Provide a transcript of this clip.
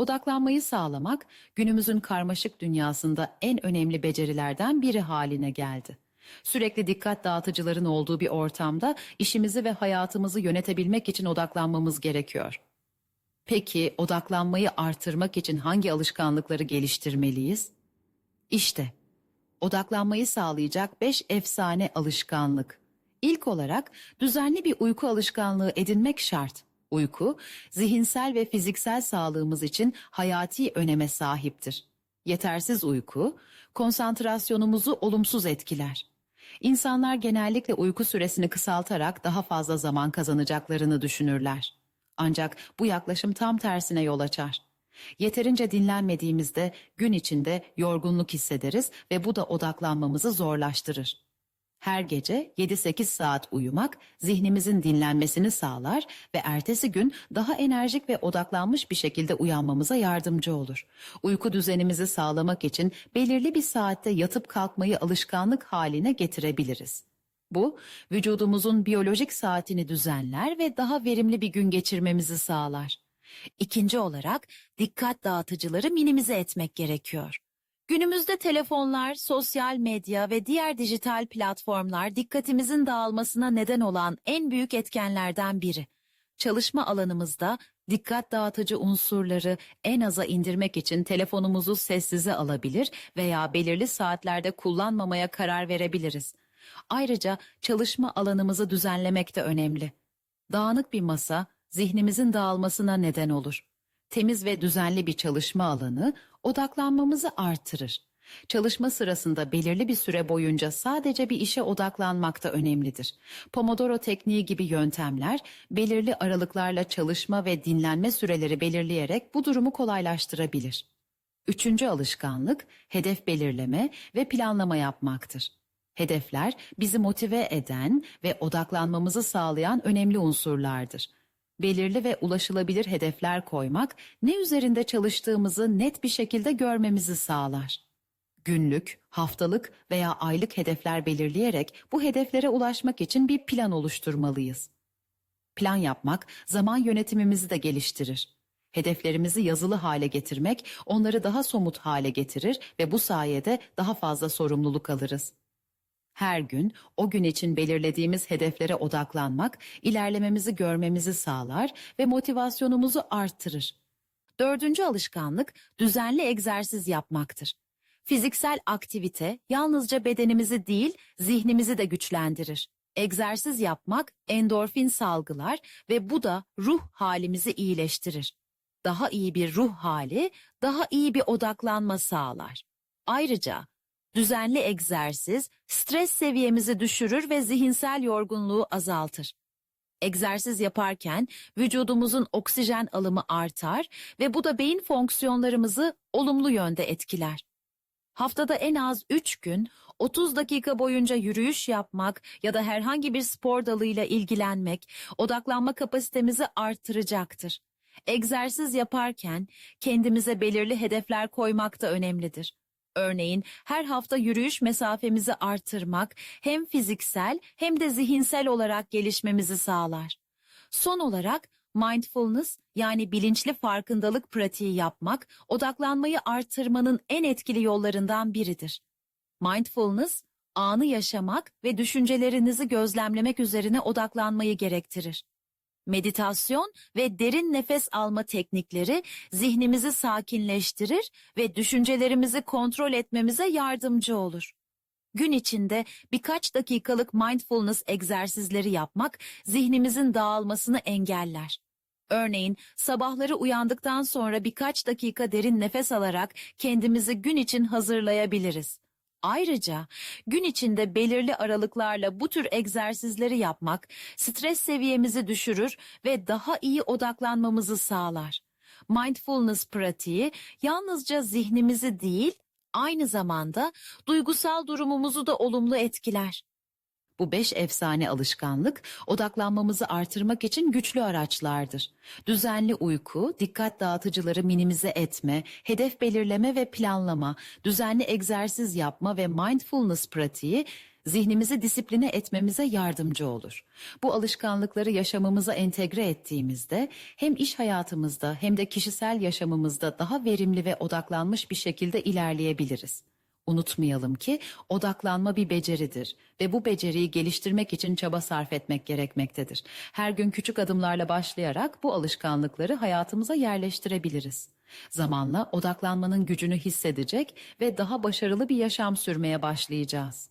Odaklanmayı sağlamak günümüzün karmaşık dünyasında en önemli becerilerden biri haline geldi. Sürekli dikkat dağıtıcıların olduğu bir ortamda işimizi ve hayatımızı yönetebilmek için odaklanmamız gerekiyor. Peki odaklanmayı artırmak için hangi alışkanlıkları geliştirmeliyiz? İşte odaklanmayı sağlayacak 5 efsane alışkanlık. İlk olarak düzenli bir uyku alışkanlığı edinmek şart. Uyku, zihinsel ve fiziksel sağlığımız için hayati öneme sahiptir. Yetersiz uyku, konsantrasyonumuzu olumsuz etkiler. İnsanlar genellikle uyku süresini kısaltarak daha fazla zaman kazanacaklarını düşünürler. Ancak bu yaklaşım tam tersine yol açar. Yeterince dinlenmediğimizde gün içinde yorgunluk hissederiz ve bu da odaklanmamızı zorlaştırır. Her gece 7-8 saat uyumak zihnimizin dinlenmesini sağlar ve ertesi gün daha enerjik ve odaklanmış bir şekilde uyanmamıza yardımcı olur. Uyku düzenimizi sağlamak için belirli bir saatte yatıp kalkmayı alışkanlık haline getirebiliriz. Bu, vücudumuzun biyolojik saatini düzenler ve daha verimli bir gün geçirmemizi sağlar. İkinci olarak dikkat dağıtıcıları minimize etmek gerekiyor. Günümüzde telefonlar, sosyal medya ve diğer dijital platformlar dikkatimizin dağılmasına neden olan en büyük etkenlerden biri. Çalışma alanımızda dikkat dağıtıcı unsurları en aza indirmek için telefonumuzu sessize alabilir veya belirli saatlerde kullanmamaya karar verebiliriz. Ayrıca çalışma alanımızı düzenlemek de önemli. Dağınık bir masa zihnimizin dağılmasına neden olur. Temiz ve düzenli bir çalışma alanı odaklanmamızı artırır. Çalışma sırasında belirli bir süre boyunca sadece bir işe odaklanmak da önemlidir. Pomodoro tekniği gibi yöntemler belirli aralıklarla çalışma ve dinlenme süreleri belirleyerek bu durumu kolaylaştırabilir. Üçüncü alışkanlık hedef belirleme ve planlama yapmaktır. Hedefler bizi motive eden ve odaklanmamızı sağlayan önemli unsurlardır. Belirli ve ulaşılabilir hedefler koymak ne üzerinde çalıştığımızı net bir şekilde görmemizi sağlar. Günlük, haftalık veya aylık hedefler belirleyerek bu hedeflere ulaşmak için bir plan oluşturmalıyız. Plan yapmak zaman yönetimimizi de geliştirir. Hedeflerimizi yazılı hale getirmek onları daha somut hale getirir ve bu sayede daha fazla sorumluluk alırız. Her gün o gün için belirlediğimiz hedeflere odaklanmak ilerlememizi görmemizi sağlar ve motivasyonumuzu artırır. Dördüncü alışkanlık düzenli egzersiz yapmaktır. Fiziksel aktivite yalnızca bedenimizi değil, zihnimizi de güçlendirir. Egzersiz yapmak endorfin salgılar ve bu da ruh halimizi iyileştirir. Daha iyi bir ruh hali, daha iyi bir odaklanma sağlar. Ayrıca düzenli egzersiz stres seviyemizi düşürür ve zihinsel yorgunluğu azaltır. Egzersiz yaparken vücudumuzun oksijen alımı artar ve bu da beyin fonksiyonlarımızı olumlu yönde etkiler. Haftada en az 3 gün 30 dakika boyunca yürüyüş yapmak ya da herhangi bir spor dalıyla ilgilenmek odaklanma kapasitemizi artıracaktır. Egzersiz yaparken kendimize belirli hedefler koymak da önemlidir. Örneğin her hafta yürüyüş mesafemizi artırmak hem fiziksel hem de zihinsel olarak gelişmemizi sağlar. Son olarak mindfulness yani bilinçli farkındalık pratiği yapmak odaklanmayı artırmanın en etkili yollarından biridir. Mindfulness anı yaşamak ve düşüncelerinizi gözlemlemek üzerine odaklanmayı gerektirir. Meditasyon ve derin nefes alma teknikleri zihnimizi sakinleştirir ve düşüncelerimizi kontrol etmemize yardımcı olur. Gün içinde birkaç dakikalık mindfulness egzersizleri yapmak zihnimizin dağılmasını engeller. Örneğin sabahları uyandıktan sonra birkaç dakika derin nefes alarak kendimizi gün için hazırlayabiliriz. Ayrıca gün içinde belirli aralıklarla bu tür egzersizleri yapmak stres seviyemizi düşürür ve daha iyi odaklanmamızı sağlar. Mindfulness pratiği yalnızca zihnimizi değil, aynı zamanda duygusal durumumuzu da olumlu etkiler. Bu beş efsane alışkanlık odaklanmamızı artırmak için güçlü araçlardır. Düzenli uyku, dikkat dağıtıcıları minimize etme, hedef belirleme ve planlama, düzenli egzersiz yapma ve mindfulness pratiği zihnimizi disipline etmemize yardımcı olur. Bu alışkanlıkları yaşamımıza entegre ettiğimizde hem iş hayatımızda hem de kişisel yaşamımızda daha verimli ve odaklanmış bir şekilde ilerleyebiliriz. Unutmayalım ki odaklanma bir beceridir ve bu beceriyi geliştirmek için çaba sarf etmek gerekmektedir. Her gün küçük adımlarla başlayarak bu alışkanlıkları hayatımıza yerleştirebiliriz. Zamanla odaklanmanın gücünü hissedecek ve daha başarılı bir yaşam sürmeye başlayacağız.